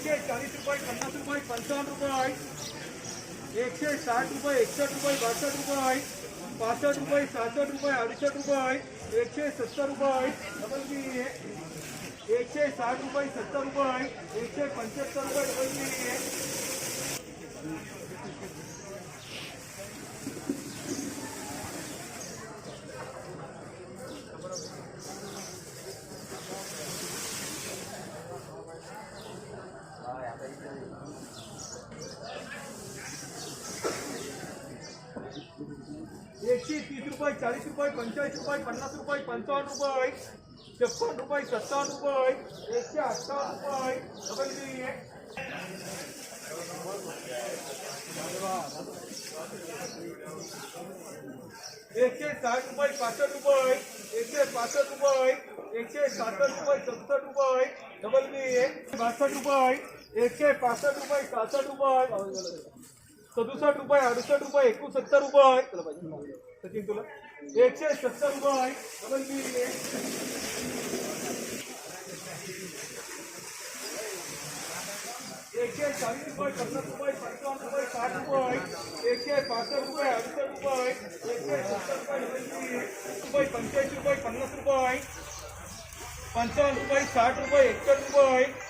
एकशे चाळीस रुपये पन्नास रुपये पंचावन्न रुपये एकशे साठ रुपये एकसष्ट रुपये बासष्ट रुपये पासष्ट रुपये रुपये, अडुसष्ट रुपये एकशे सत्तर बी एकशे साठ रुपये, सत्तर रुपये एकशे पंचहत्तर रुपये डबल एकशे तीस रुपये, चाळीस रुपये, पंचेचाळीस रुपये, पन्नास रुपये, पंचावन्न रुपये, छप्पन रुपये, सत्तावन्न रुपये, एकशे अठ्ठावन्न रुपये. डबल बी एकशे साठ रुपये, पासष्ट रुपये, एकशे पासष्ट रुपये, एकशे सासष्ट रुपये, सत्तर रुपये. डबल बी बासष्ट रुपये, एकशे पासष्ट रुपये, सहासष्ट रुपये. सदुसष्ट रुपये, अडुसष्ट रुपये, एकोणसत्तर रुपये सचिन, तुला. एकशे सत्तर रुपये डबल एकशे चाळीस रुपये, पन्नास रुपये साठ रुपये एकशे पासष्ट रुपये, अडुसष्ट रुपये एकशे सत्तर रुपये रुपये रुपये, पन्नास रुपये रुपये, साठ रुपये, एकसष्ट रुपये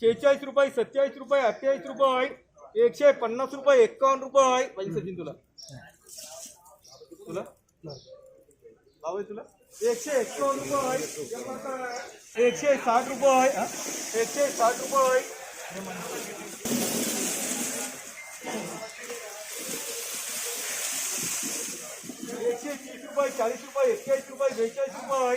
शेहेचाळीस रुपये, सत्तेचाळीस रुपये, अठ्ठेचाळीस रुपये एकशे पन्नास रुपये एक्कावन्न रुपये पाहिजे सचिन तुला. तुला? तुला? एकशे एक्कावन्न रुपये एकशे साठ रुपये? एकशे साठ रुपये एकशे तीस रुपये, चाळीस रुपये, एक्केचाळीस रुपये, बेचाळीस रुपये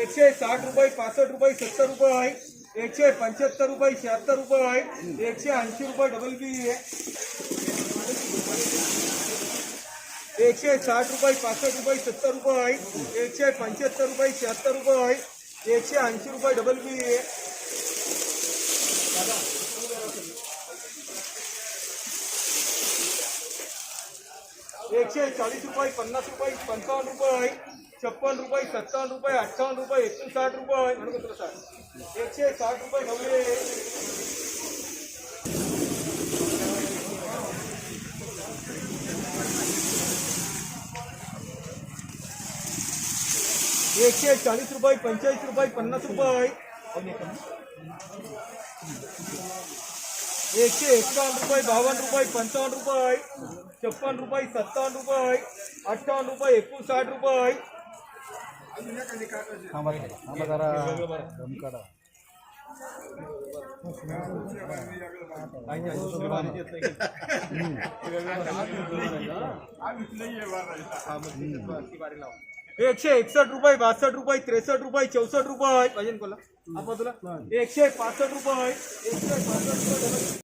एकशे साठ रुपये पासष्ट रुपये सत्तर रुपये एकशे पंच्याहत्तर रुपये शहात्तर रुपये एकशे ऐंशी रुपये डबल बी एकशे साठ रुपये पासष्ट रुपये सत्तर रुपये एकशे पंच्याहत्तर रुपये शहात्तर रुपये एकशे ऐंशी रुपये डबल बी आहे. एकशे चाळीस रुपये पन्नास रुपये पंचावन्न रुपये छप्पन रुपये सत्तावन्न रुपये अठ्ठावन्न रुपये, एकोणसाठ रुपये म्हणून का तुला साठ एकशे साठ रुपये नव्हे एकशे चाळीस रुपये, पंचेचाळीस रुपये, पन्नास रुपये एकशे एकावन्न रुपये, बावन्न रुपये, पंचावन्न रुपये छप्पन रुपये, सत्तावन्न रुपये अठ्ठावन्न रुपये, एकोणसाठ रुपये एकशे एकसष्ट रुपये बासष्ट रुपये त्रेसष्ट रुपये चौसष्ट रुपये. पाहिजे ना कोला आपण तुला. एकशे पासष्ट रुपये. एकशे पासष्ट रुपये.